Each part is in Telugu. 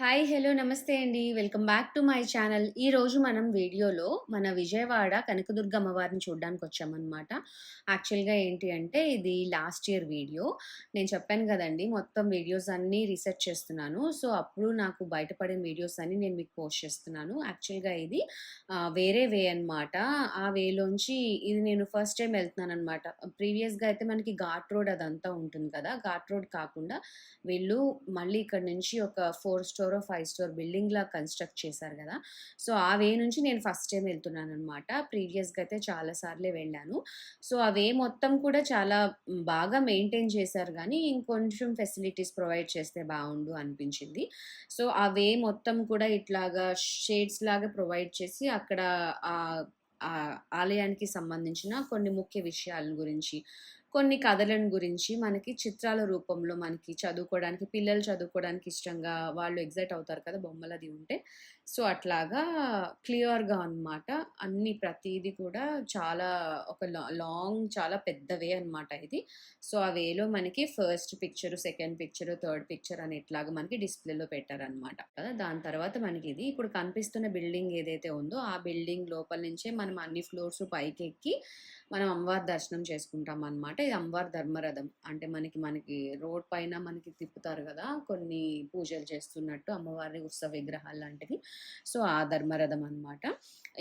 హాయ్! హలో! నమస్తే అండి. Welcome back to my channel. ఈ రోజు మనం వీడియోలో మన విజయవాడ కనకదుర్గ అమ్మవారిని చూడ్డానికొచ్చామనమాట. యాక్చువల్‌గా ఏంటి అంటే ఇది లాస్ట్ ఇయర్ వీడియో. నేను చెప్పాను కదండి మొత్తం వీడియోస్ అన్నీ రీసెర్చ్ చేస్తున్నాను. సో, అప్పుడు నాకు బయటపడిన వీడియోస్ అన్నీ నేను మీకు పోస్ట్ చేస్తున్నాను. యాక్చువల్‌గా ఇది వేరే వే అనమాట. ఆ వేలోంచి ఇది నేను ఫస్ట్ టైం వెళ్తున్నాను అనమాట ప్రీవియస్‌గా అయితే మనకి ఘాట్ రోడ్ అదంతా ఉంటుంది కదా! ఘాట్ రోడ్ కాకుండా వీళ్ళు మళ్ళీ ఇక్కడ నుంచి ఒక ఫోర్ స్టోర్ 5 స్టోర్ బిల్డింగ్‌లా కన్‌స్ట్రక్ట్ చేశారు కదా సో, ఆ వే నుంచి నేను ఫస్ట్ టైం వెళ్తున్నాను అనమాట ప్రీవియస్‌గా అయితే చాలా సార్లే వెళ్ళాను. సో, ఆ వే మొత్తం కూడా చాలా బాగా మెయింటైన్ చేశారు కానీ ఇంకొంచెం ఫెసిలిటీస్ ప్రొవైడ్ చేస్తే బాగుండు అనిపించింది. సో, ఆ వే మొత్తం కూడా ఇట్లాగా షేడ్స్ లాగా ప్రొవైడ్ చేసి అక్కడ ఆ ఆలయానికి సంబంధించిన కొన్ని ముఖ్య విషయాల గురించి, కొన్ని కథలను గురించి మనకి చిత్రాల రూపంలో మనకి చదువుకోవడానికి పిల్లలు చదువుకోవడానికి ఇష్టంగా వాళ్ళు ఎగ్జైట్ అవుతారు కదా! బొమ్మలు అది ఉంటే. సో, అట్లాగా క్లియర్‌గా అనమాట. అన్ని ప్రతిదీ కూడా చాలా ఒక లాంగ్ చాలా పెద్ద వే అనమాట ఇది. సో, ఆ వేలో మనకి first picture, second picture, third picture అని ఇట్లాగా మనకి డిస్‌ప్లేలో పెట్టారనమాట. కదా! దాని తర్వాత మనకి ఇది ఇప్పుడు కనిపిస్తున్న బిల్డింగ్ ఏదైతే ఉందో, ఆ బిల్డింగ్ లోపల నుంచే మనం అన్ని ఫ్లోర్స్ పైకెక్కి మనం అమ్మవారి దర్శనం చేసుకుంటాం అనమాట ఇది అమ్మవారి ధర్మరథం. అంటే మనకి మనకి రోడ్ పైన మనకి తిప్పుతారు కదా కొన్ని పూజలు చేస్తున్నట్టు అమ్మవారి ఉత్సవ విగ్రహాలు లాంటివి. సో, ఆ ధర్మరథం అనమాట.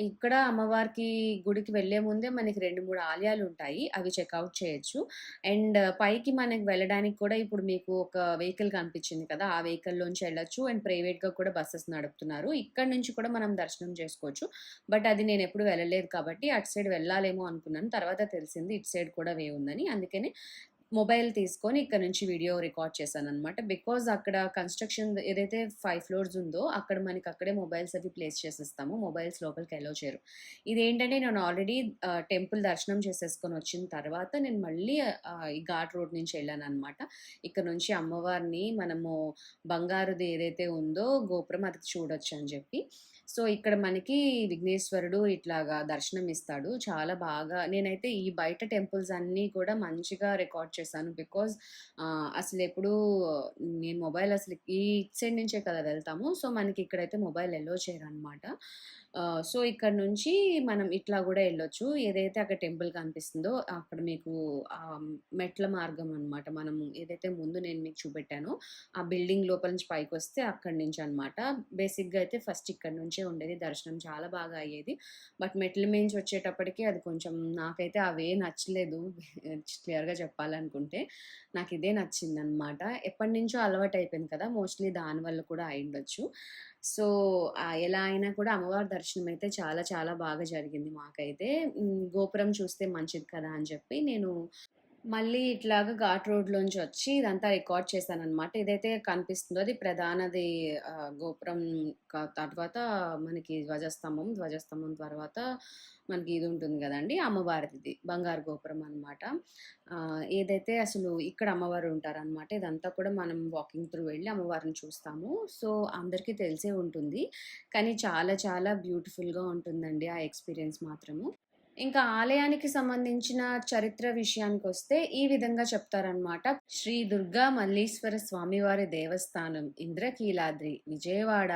ఇక్కడ అమ్మవారికి గుడికి వెళ్ళే ముందే మనకి రెండు మూడు ఆలయాలు ఉంటాయి అవి చెక్అవుట్ చేయొచ్చు. అండ్ పైకి మనకి వెళ్ళడానికి కూడా ఇప్పుడు మీకు ఒక వెహికల్ కనిపించింది కదా! ఆ వెహికల్‌లోంచి వెళ్ళొచ్చు. అండ్ ప్రైవేట్‌గా కూడా బస్సెస్ నడుపుతున్నారు. ఇక్కడ నుంచి కూడా మనం దర్శనం చేసుకోవచ్చు. బట్ అది నేను ఎప్పుడు వెళ్ళలేదు కాబట్టి అటు సైడ్ వెళ్ళాలేమో అనుకున్నాను. తర్వాత తెలిసింది ఇటు సైడ్ కూడా వే ఉందని. అందుకని మొబైల్ తీసుకొని ఇక్కడ నుంచి వీడియో రికార్డ్ చేశాను అనమాట బికాజ్ అక్కడ కన్‌స్ట్రక్షన్ ఏదైతే ఫైవ్ ఫ్లోర్స్ ఉందో అక్కడ మనకి అక్కడే మొబైల్స్ అవి ప్లేస్ చేసేస్తాము. మొబైల్స్ లోపలికి అలో చేయరు. ఇదేంటంటే నేను ఆల్రెడీ టెంపుల్ దర్శనం చేసేసుకొని వచ్చిన తర్వాత నేను మళ్ళీ ఈ ఘాట్ రోడ్ నుంచి వెళ్ళాను అనమాట ఇక్కడ నుంచి అమ్మవారిని మనము బంగారుది ఏదైతే ఉందో గోపురం అది చూడొచ్చని చెప్పి. సో, ఇక్కడ మనకి విఘ్నేశ్వరుడు ఇట్లాగా దర్శనం ఇస్తాడు. చాలా బాగా నేనైతే ఈ బయట టెంపుల్స్ అన్నీ కూడా మంచిగా రికార్డ్ చేశాను. బికాజ్ అసలు ఎప్పుడు నేను మొబైల్ అసలు ఈ సైడ్ నుంచే కదా వెళ్తాము. సో, మనకి ఇక్కడైతే మొబైల్ ఎల్లో చేయరనమాట. అనమాట సో, ఇక్కడ నుంచి మనం ఇట్లా కూడా వెళ్ళొచ్చు ఏదైతే అక్కడ టెంపుల్ కనిపిస్తుందో అక్కడ మీకు మెట్ల మార్గం అనమాట. మనము ఏదైతే ముందు నేను మీకు చూపెట్టానో ఆ బిల్డింగ్ లోపల నుంచి పైకి వస్తే అక్కడి నుంచి అనమాట. బేసిక్‌గా అయితే ఫస్ట్ ఇక్కడ నుంచి ఉండేది దర్శనం చాలా బాగా అయ్యేది. బట్ మెట్ల మించి వచ్చేటప్పటికి అది కొంచెం నాకైతే అవే నచ్చలేదు. క్లియర్‌గా చెప్పాలనుకుంటే. నాకు ఇదే నచ్చిందనమాట. ఎప్పటినుంచో అలవాటయిపోయింది కదా! మోస్ట్‌లీ దానివల్ల కూడా అయ్యుండొచ్చు. సో, ఎలా అయినా కూడా అమ్మవారి దర్శనం అయితే చాలా చాలా బాగా జరిగింది మాకైతే. గోపురం చూస్తే మంచిది కదా! అని చెప్పి నేను మళ్ళీ ఇట్లాగా ఘాట్ రోడ్‌లోంచి వచ్చి ఇదంతా రికార్డ్ చేశాను అనమాట ఏదైతే కనిపిస్తుందో అది ప్రధానది గోపురం తర్వాత మనకి ధ్వజస్తంభం. ధ్వజస్తంభం తర్వాత మనకి ఇది ఉంటుంది కదండి అమ్మవారిది బంగారు గోపురం అనమాట. ఏదైతే అసలు ఇక్కడ అమ్మవారు ఉంటారనమాట. ఇదంతా కూడా మనం వాకింగ్ త్రూ వెళ్ళి అమ్మవారిని చూస్తాము. సో, అందరికీ తెలిసే ఉంటుంది. కానీ చాలా చాలా బ్యూటిఫుల్‌గా ఉంటుందండి ఆ ఎక్స్‌పీరియన్స్ మాత్రము. ఇంకా ఆలయానికి సంబంధించిన చరిత్ర విషయానికి వస్తే ఈ విధంగా చెప్తారనమాట. శ్రీ దుర్గా మల్లీశ్వర స్వామివారి దేవస్థానం ఇంద్రకీలాద్రి విజయవాడ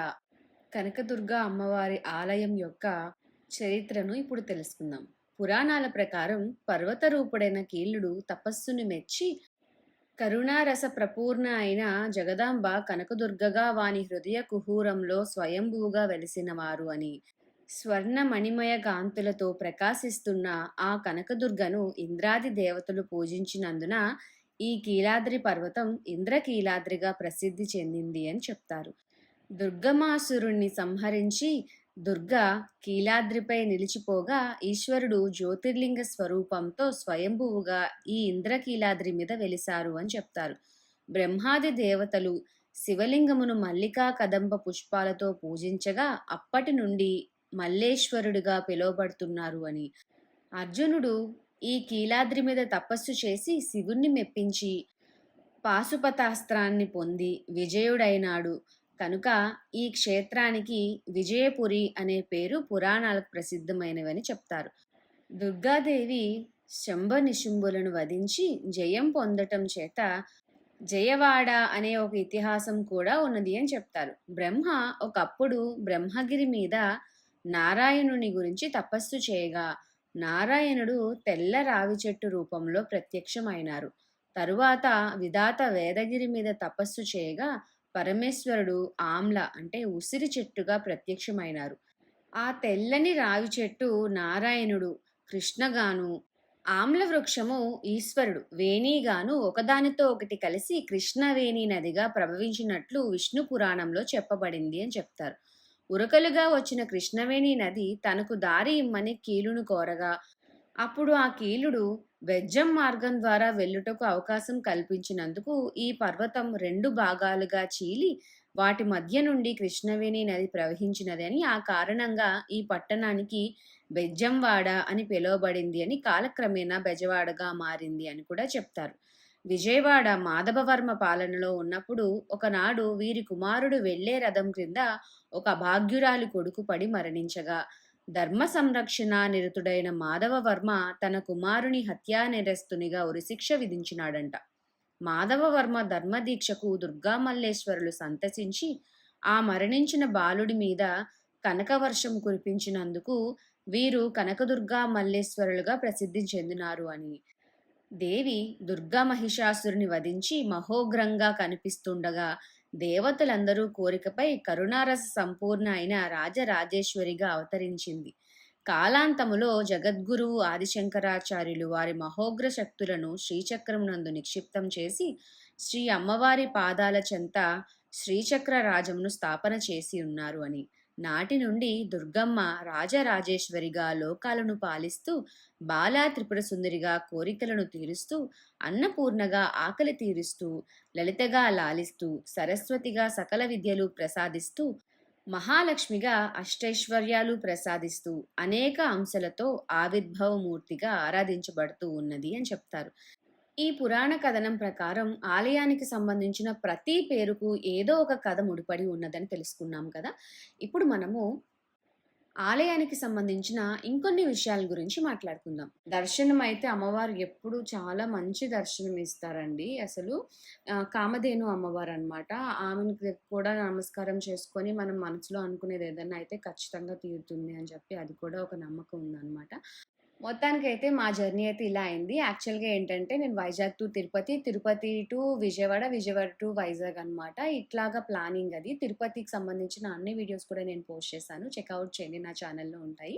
కనకదుర్గ అమ్మవారి ఆలయం యొక్క చరిత్రను ఇప్పుడు తెలుసుకుందాం. పురాణాల ప్రకారం పర్వత రూపుడైన కీలుడు తపస్సును మెచ్చి కరుణారస ప్రపూర్ణ అయిన జగదాంబ కనకదుర్గగా వాని హృదయ కుహూరంలో స్వయంభువుగా వెలిసినవారు అని, స్వర్ణమణిమయ కాంతులతో ప్రకాశిస్తున్న ఆ కనకదుర్గను ఇంద్రాది దేవతలు పూజించినందున ఈ కీలాద్రి పర్వతం ఇంద్రకీలాద్రిగా ప్రసిద్ధి చెందింది అని చెప్తారు. దుర్గమాసురుణ్ణి సంహరించి దుర్గ కీలాద్రిపై నిలిచిపోగా ఈశ్వరుడు జ్యోతిర్లింగ స్వరూపంతో స్వయంభువుగా ఈ ఇంద్రకీలాద్రి మీద వెలిసారు అని చెప్తారు. బ్రహ్మాది దేవతలు శివలింగమును మల్లికా కదంబ పుష్పాలతో పూజించగా అప్పటి నుండి మల్లేశ్వరుడిగా పిలువబడుతున్నారు అని. అర్జునుడు ఈ కీలాద్రి మీద తపస్సు చేసి శివుణ్ణి మెప్పించి పాశుపతాస్త్రాన్ని పొంది విజయుడైనాడు కనుక ఈ క్షేత్రానికి విజయపురి అనే పేరు పురాణాలకు ప్రసిద్ధమైనవని చెప్తారు. దుర్గాదేవి శంభనిశుంభులను వధించి జయం పొందటం చేత జయవాడ అనే ఒక ఇతిహాసం కూడా ఉన్నది అని చెప్తారు బ్రహ్మ ఒకప్పుడు బ్రహ్మగిరి మీద నారాయణుని గురించి తపస్సు చేయగా నారాయణుడు తెల్ల రావి చెట్టు రూపంలో ప్రత్యక్షమైనారు. తరువాత విధాత వేదగిరి మీద తపస్సు చేయగా పరమేశ్వరుడు ఆమ్ల అంటే ఉసిరి చెట్టుగా ప్రత్యక్షమైనారు. ఆ తెల్లని రావి చెట్టు నారాయణుడు కృష్ణగాను ఆమ్ల వృక్షము ఈశ్వరుడు వేణిగాను ఒకదానితో ఒకటి కలిసి కృష్ణవేణి నదిగా ప్రభవించినట్లు విష్ణు పురాణంలో చెప్పబడింది అని చెప్తారు. ఉరకలుగా వచ్చిన కృష్ణవేణి నది తనకు దారి ఇమ్మని కీలును కోరగా అప్పుడు ఆ కీలుడు వెజ్జం మార్గం ద్వారా వెళ్ళుటకు అవకాశం కల్పించినందుకు ఈ పర్వతం రెండు భాగాలుగా చీలి వాటి మధ్య నుండి కృష్ణవేణి నది ప్రవహించినది అని ఆ కారణంగా ఈ పట్టణానికి బెజ్జంవాడ అని పిలువబడింది అని కాలక్రమేణా బెజవాడగా మారింది అని కూడా చెప్తారు. విజయవాడ మాధవవర్మ పాలనలో ఉన్నప్పుడు ఒకనాడు వీరి కుమారుడు వెళ్ళే రథం క్రింద ఒక భాగ్యురాలి కొడుకు పడి మరణించగా. ధర్మ సంరక్షణ నిరతుడైన మాధవవర్మ తన కుమారుని హత్యా నిరస్తునిగా ఉరిశిక్ష విధించినాడంట. మాధవవర్మ ధర్మదీక్షకు దుర్గామల్లేశ్వరులు సంతసించి ఆ మరణించిన బాలుడి మీద కనకవర్షం కురిపించినందుకు వీరు కనకదుర్గా మల్లేశ్వరులుగా ప్రసిద్ధి చెందినారు అని. దేవి దుర్గా మహిషాసురుని వధించి మహోగ్రంగా కనిపిస్తుండగా దేవతలందరూ కోరికపై కరుణారస సంపూర్ణ అయిన రాజరాజేశ్వరిగా అవతరించింది. కాలాంతములో జగద్గురువు ఆదిశంకరాచార్యులు వారి మహోగ్ర శక్తులను శ్రీచక్రమునందు నిక్షిప్తం చేసి శ్రీ అమ్మవారి పాదాల చెంత శ్రీచక్ర రాజమును స్థాపన చేసి ఉన్నారు అని. నాటి నుండి దుర్గమ్మ రాజరాజేశ్వరిగా లోకాలను పాలిస్తూ బాలా త్రిపుర సుందరిగా కోరికలను తీరుస్తూ అన్నపూర్ణగా ఆకలి తీరుస్తూ లలితగా లాలిస్తూ సరస్వతిగా సకల విద్యలు ప్రసాదిస్తూ మహాలక్ష్మిగా అష్టైశ్వర్యాలు ప్రసాదిస్తూ అనేక అంశాలతో ఆవిర్భవమూర్తిగా ఆరాధించబడుతూ ఉన్నది అని చెప్తారు. ఈ పురాణ కథనం ప్రకారం ఆలయానికి సంబంధించిన ప్రతి పేరుకు ఏదో ఒక కథ ముడిపడి ఉన్నదని తెలుసుకున్నాం కదా. ఇప్పుడు మనము ఆలయానికి సంబంధించిన ఇంకొన్ని విషయాల గురించి మాట్లాడుకుందాం. దర్శనం అయితే అమ్మవారు ఎప్పుడు చాలా మంచి దర్శనం ఇస్తారండి. అసలు కామధేను అమ్మవారు అనమాట ఆమెకి కూడా నమస్కారం చేసుకొని మనం మనసులో అనుకునేది ఏదైనా అయితే ఖచ్చితంగా తీరుతుంది అని చెప్పి అది కూడా ఒక నమ్మకం ఉందన్నమాట. మొత్తానికైతే మా జర్నీ అయితే ఇలా అయింది. యాక్చువల్గా ఏంటంటే నేను Vizag to Tirupati Tirupati to Vijayawada Vijayawada to Vizag అనమాట ఇట్లాగా ప్లానింగ్ అది. తిరుపతికి సంబంధించిన అన్ని వీడియోస్ కూడా నేను పోస్ట్ చేశాను. చెక్అవుట్ చేయండి నా ఛానల్లో ఉంటాయి.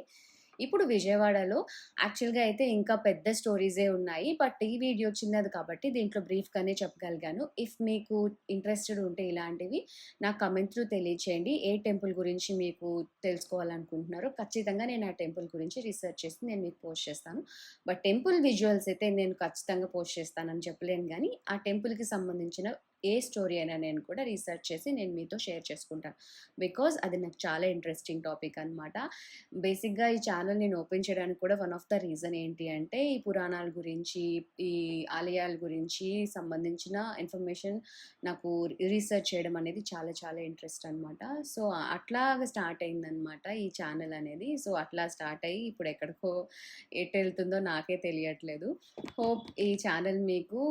ఇప్పుడు విజయవాడలో యాక్చువల్గా అయితే ఇంకా పెద్ద స్టోరీసే ఉన్నాయి. బట్ ఈ వీడియో చిన్నది కాబట్టి దీంట్లో బ్రీఫ్గానే చెప్పగలిగాను. ఇఫ్ మీకు ఇంట్రెస్టెడ్ ఉంటే ఇలాంటివి నాకు కమెంట్ త్రూ తెలియచేయండి. ఏ టెంపుల్ గురించి మీకు తెలుసుకోవాలనుకుంటున్నారో ఖచ్చితంగా నేను ఆ టెంపుల్ గురించి రీసెర్చ్ చేసి నేను మీకు పోస్ట్ చేస్తాను. బట్ టెంపుల్ విజువల్స్ అయితే నేను ఖచ్చితంగా పోస్ట్ చేస్తానని చెప్పలేను కానీ ఆ టెంపుల్కి సంబంధించిన ఏ స్టోరీ అయినా నేను కూడా రీసెర్చ్ చేసి నేను మీతో షేర్ చేసుకుంటాను బికాజ్ అది నాకు చాలా ఇంట్రెస్టింగ్ టాపిక్ అనమాట బేసిక్గా ఈ ఛానల్ నేను ఓపెన్ చేయడానికి కూడా వన్ ఆఫ్ ద రీజన్ ఏంటి అంటే ఈ పురాణాల గురించి ఈ ఆలయాల గురించి సంబంధించిన ఇన్ఫర్మేషన్ నాకు రీసెర్చ్ చేయడం అనేది చాలా చాలా ఇంట్రెస్ట్ అనమాట సో అట్లా స్టార్ట్ అయిందనమాట ఈ ఛానల్ అనేది. సో అట్లా స్టార్ట్ అయ్యి ఇప్పుడు ఎక్కడికో ఎటు వెళ్తుందో నాకే తెలియట్లేదు. హోప్ ఈ ఛానల్ మీకు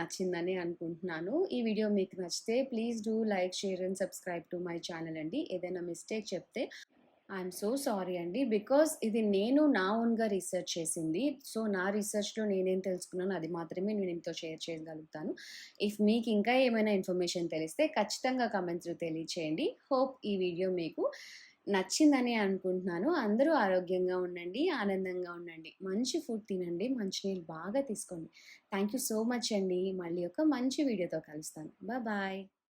నచ్చిందని అనుకుంటున్నాను. ఈ వీడియో మీకు నచ్చితే please do like share and subscribe to my channel అండి. ఏదైనా మిస్టేక్ చెప్తే ఐఎమ్ సో సారీ అండి. బికాస్ ఇది నేను నా ఓన్గా రీసెర్చ్ చేసింది. సో నా రీసెర్చ్లో నేనేం తెలుసుకున్నాను అది మాత్రమే నేను ఇంతో షేర్ చేయగలుగుతాను. ఇఫ్ మీకు ఇంకా ఏమైనా ఇన్ఫర్మేషన్ తెలిస్తే ఖచ్చితంగా కమెంట్స్ తెలియచేయండి. హోప్ ఈ వీడియో మీకు నచ్చిందని అనుకుంటున్నాను. అందరూ ఆరోగ్యంగా ఉండండి ఆనందంగా ఉండండి. మంచి ఫుడ్ తినండి మంచినీళ్ళు బాగా తీసుకోండి. థ్యాంక్ యూ సో మచ్ అండి. మళ్ళీ ఒక మంచి వీడియోతో కలుస్తాను. బాయ్